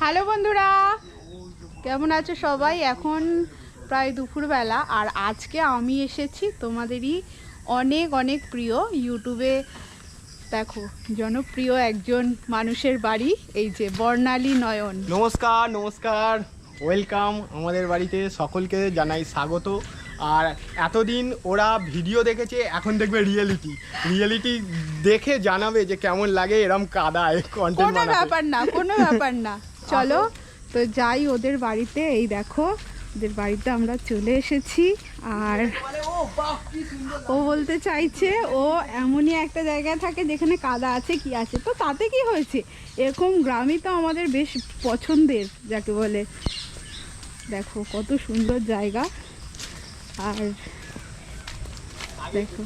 Hello বন্ধুরা, কেমন আছো সবাই? এখন প্রায় দুপুরবেলা আর আজকে আমি এসেছি তোমাদেরই অনেক অনেক প্রিয় ইউটিউবে। দেখো, জনপ্রিয় একজন মানুষের বাড়ি, এই যে বর্ণালী নয়ন। নমস্কার নমস্কার। ওয়েলকাম আমাদের বাড়িতে সকলকে জানাই স্বাগত। আর এতদিন ওরা ভিডিও দেখেছে এখন দেখবে রিয়েলিটি রিয়েলিটি দেখে জানাবে যে কেমন লাগে এরম কাদায় কন্টেন্ট কোনো ব্যাপার না কোনো ব্যাপার না। চলো তো যাই ওদের বাড়িতে এই দেখো ওদের বাড়িতে আমরা চলে এসেছি। আর ও বলতে চাইছে ও এমনই একটা জায়গায় থাকে যেখানে কাদা আছে কি আছে। তো তাতে কি হয়েছে? এরকম গ্রামই তো আমাদের বেশ পছন্দের যাকে বলে। দেখো কত সুন্দর জায়গা। আর দেখো।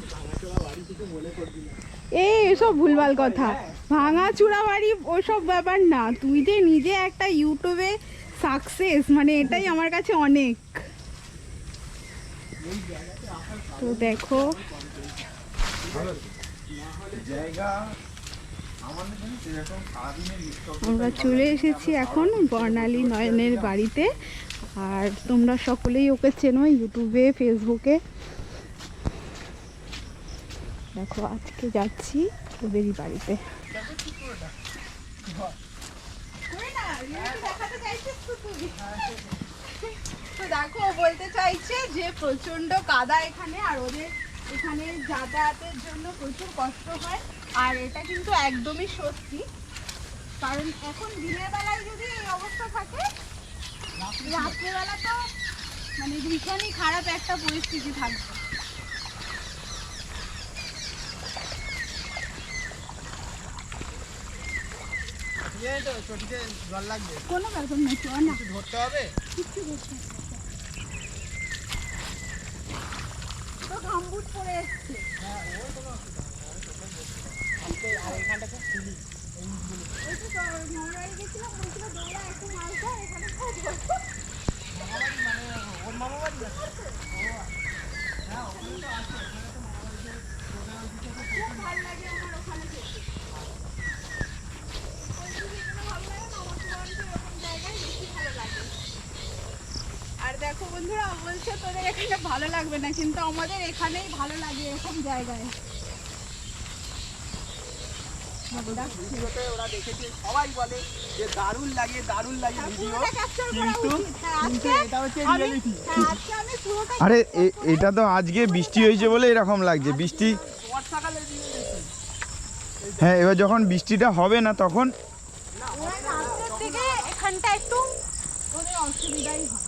এই, এসব ভুলভাল কথা। ভাঙা চূড়া বাড়ি, ওসব ব্যাপার না। তুই যে নিজে একটা ইউটিউবে সাকসেস মানে এটাই আমার কাছে অনেক। তো দেখো। আমরা চলে এসেছি এখন বর্ণালী নয়নের বাড়িতে। আর তোমরা সকলেই ওকে চেনো ইউটিউবে, ফেসবুকে। দেখো, আজকে যাচ্ছি ওদেরই বাড়িতে। দেখো বলতে চাইছে যে প্রচণ্ড কাদা এখানে, আর ওদের এখানে যাতায়াতের জন্য প্রচুর কষ্ট হয়, আর এটা কিন্তু একদমই সত্যি। কারণ এখন দিনের বেলায় যদি এই অবস্থা থাকে রাত্রেবেলা তো মানে ভীষণই খারাপ একটা পরিস্থিতি থাকবে। জল লাগবে কোনো ব্যাপার ধরতে হবে? কিচ্ছু করছে না। তো গামবুট পরে এসছে। আর এখানটা খুব খুলি ওই তো তোর মামার বাড়ি গেছিলাম বলছিল দৌড়া একটু মাছ ধর এখানে খুব ধরতো। ওর মামা বাড়ি না খুব ভালো লাগে আমার ওখানে যেতে। বলছি যে এখানে ভালো লাগে না, আমার তো বরঞ্চ এরকম জায়গায় বেশি ভালো লাগে। আর দেখো বন্ধুরা বলছে তোদের এখানে ভালো লাগবে না কিন্তু আমাদের এখানেই ভালো লাগে এরকম জায়গায়। ভিডিওতে ওরা দেখেছে সবাই বলে যে দারুণ লাগে দারুণ লাগে হ্যাঁ, ভিডিও কিন্তু হ্যাঁ, কিন্তু এটা হচ্ছে রিয়েলিটি হ্যাঁ, আজকে আমি পুরোটা আরে এটা তো আজকে বৃষ্টি হয়েছে বলে এরকম লাগছে। বৃষ্টি বর্ষাকালে দিয়ে দেখি হ্যাঁ এবার যখন বৃষ্টিটা হবে না তখন এখানটা একটু অসুবিধাই হয়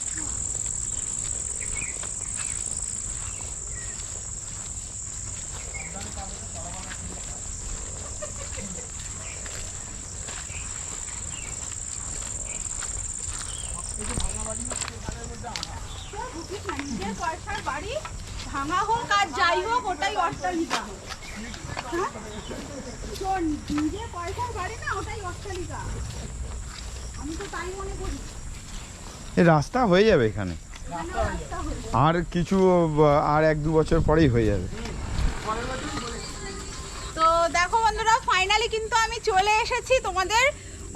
ঢুকিস পয়সার বাড়ি ভাঙা হোক আর যাই হোক ওটাই অট্টালিকা হ্যাঁ? শোন পয়সার বাড়ি না ওটাই অট্টালিকা আমি তো তাই মনে করি। রাস্তা হয়ে যাবে এখানে। আর কিছু আর এক দু বছর পরেই হয়ে যাবে। তো দেখো বন্ধুরা ফাইনালি কিন্তু আমি চলে এসেছি তোমাদের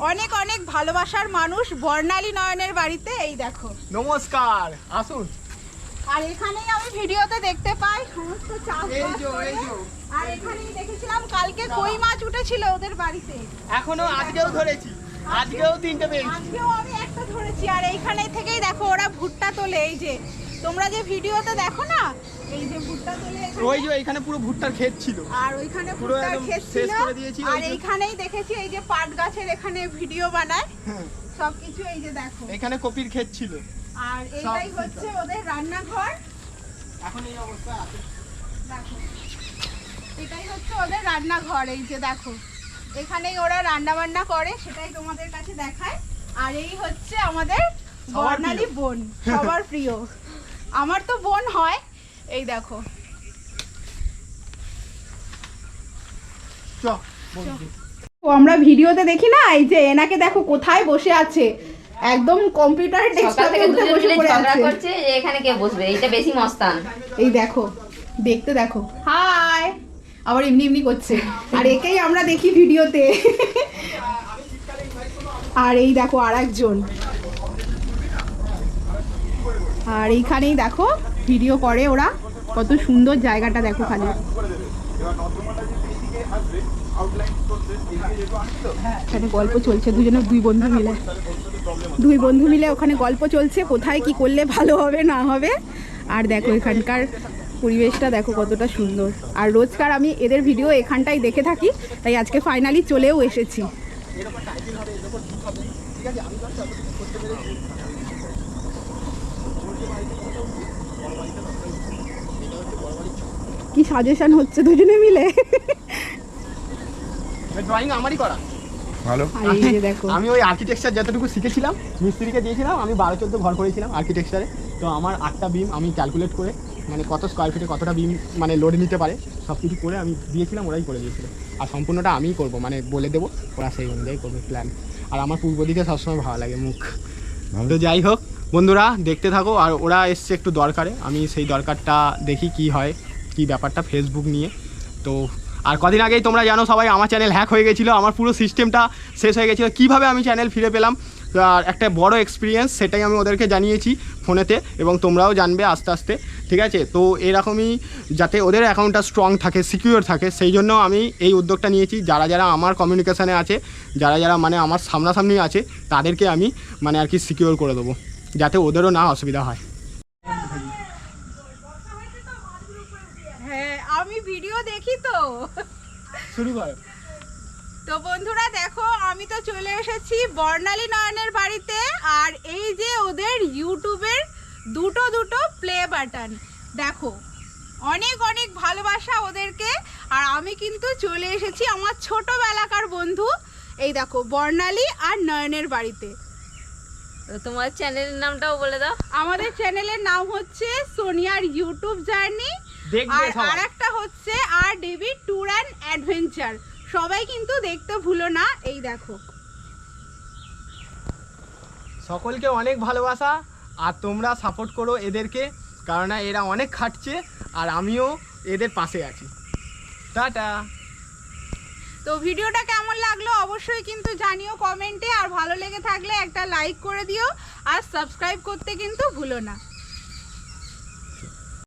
অনেক অনেক ভালোবাসার মানুষ বর্ণালী নয়নের বাড়িতে। এই দেখো। নমস্কার আসুন। আর এখানেই আমি ভিডিওতে দেখতে পাই সমস্ত আর এখানেই দেখেছিলাম কালকে কই মাছ উঠেছিল ওদের বাড়িতে। এখনও আজকেও ধরেছি। আজকেও তিনটে পেয়েছি। আজকেও আমি একটা ধরেছি। আর এইখানে থেকেই দেখো ওরা ভুট্টা তোলে। এই যে তোমরা যে ভিডিওতে দেখো না এই যে ভুট্টা তোলে ওই যে এখানে পুরো ভুট্টার ক্ষেত ছিল। আর ওইখানে পুরো ভুট্টার ক্ষেত ছিল। আর এইখানেই দেখেছি এই যে পাট গাছের এখানে ভিডিও বানায়। হ্যাঁ, সবকিছু এই যে দেখো। এখানে কপির ক্ষেত ছিল। আর এইটাই হচ্ছে ওদের রান্নাঘর। এখন এই অবস্থা আছে। দেখো। এটাই হচ্ছে ওদের রান্নাঘর এই যে দেখো। এখানেই ওরা রান্না বান্না করে সেটাই তোমাদের কাছে দেখায়। আর এই হচ্ছে আমাদের বর্ণালী বোন সবার প্রিয়। আমার তো বোন হয়। এই দেখো। ও আমরা ভিডিওতে দেখি না? এই যে এনাকে দেখো কোথায় বসে আছে। একদম কম্পিউটার ডেস্কটপে থেকে বসে পড়ে আছে। করছে যে এখানে কে বসবে? এইটা বেশি মস্তান। এই দেখো দেখতে দেখো। হাই আবার এমনি এমনি করছে। আর একেই আমরা দেখি ভিডিওতে। আর এই দেখো আর একজন আর এইখানেই দেখো ভিডিও করে ওরা। কত সুন্দর জায়গাটা দেখো খালি। এখানে গল্প চলছে, দুজনে দুই বন্ধু মিলে। দুই বন্ধু মিলে ওখানে গল্প চলছে, কোথায় কি করলে ভালো হবে, না হবে। আর দেখো এখানকার পরিবেশটা, দেখো কতটা সুন্দর। আর রোজকার আমি এদের ভিডিও এখানটাই দেখে থাকি, তাই আজকে ফাইনালি চলেও এসেছি। কি সাজেশন হচ্ছে দুজনে মিলে? ড্রয়িং আমারই করা। ভালো। আমি ওই আর্কিটেকচার যতটুকু শিখেছিলাম মিস্ত্রিকে দিয়েছিলাম আমি বারো চোদ্দ ঘর করেছিলাম আর্কিটেকচারে তো আমার আটটা বিম আমি ক্যালকুলেট করে মানে কত স্কোয়ার ফিটে কতটা বিম মানে লোড নিতে পারে সব কিছু করে আমি দিয়েছিলাম ওরাই করে দিয়েছিল। আর সম্পূর্ণটা আমিই করব মানে বলে দেবো ওরা সেই অনুযায়ী করবে প্ল্যান আর আমার পূর্ব দিকে সবসময় ভালো লাগে মুখ। তো যাই হোক বন্ধুরা দেখতে থাকো। আর ওরা এসছে একটু দরকারে। আমি সেই দরকারটা দেখি কি হয় কি ব্যাপারটা ফেসবুক নিয়ে। তো আর কদিন আগেই তোমরা জানো সবাই আমার চ্যানেল হ্যাক হয়ে গেছিল, আমার পুরো সিস্টেমটা শেষ হয়ে গেছিল। কীভাবে আমি চ্যানেল ফিরে পেলাম? আর একটা বড় এক্সপিরিয়েন্স সেটাই আমি ওদেরকে জানিয়েছি ফোনেতে এবং তোমরাও জানবে আস্তে আস্তে, ঠিক আছে? তো এরকমই যাতে ওদের অ্যাকাউন্টটা স্ট্রং থাকে সিকিউর থাকে, সেই জন্য আমি এই উদ্যোগটা নিয়েছি। যারা যারা আমার কমিউনিকেশানে আছে, যারা যারা মানে আমার সামনাসামনি আছে, তাদেরকে আমি মানে আর কি সিকিউর করে দেবো, যাতে ওদেরও না অসুবিধা হয়। হ্যাঁ আমি ভিডিও দেখি তো। শুরু করো। তো বন্ধুরা দেখো আমি তো চলে এসেছি বর্ণালী নয়নের বাড়িতে আর এই যে ওদের ইউটিউবের দুটো দুটো প্লে বাটন দেখো অনেক অনেক ভালোবাসা ওদেরকে আর আমি কিন্তু চলে এসেছি আমার ছোটবেলাকার বন্ধু এই দেখো বর্ণালী আর নয়নের বাড়িতে। তো তোমার চ্যানেলের নামটাও বলে দাও। আমাদের চ্যানেলের নাম হচ্ছে সোনিয়ার ইউটিউব জার্নি। দেখবে আর সবাই। হচ্ছে আর ডিবি ট্যুর অ্যান্ড অ্যাডভেঞ্চার। সবাই কিন্তু দেখতে ভুলো না এই দেখো। সকলকে অনেক ভালোবাসা আর তোমরা সাপোর্ট করো এদেরকে কারণ এরা অনেক খাটছে আর আমিও এদের পাশে আছি। টাটা। তো ভিডিওটা কেমন লাগল অবশ্যই কিন্তু জানিও কমেন্টে আর ভালো লেগে থাকলে একটা লাইক করে দিও আর সাবস্ক্রাইব করতে কিন্তু ভুলো না।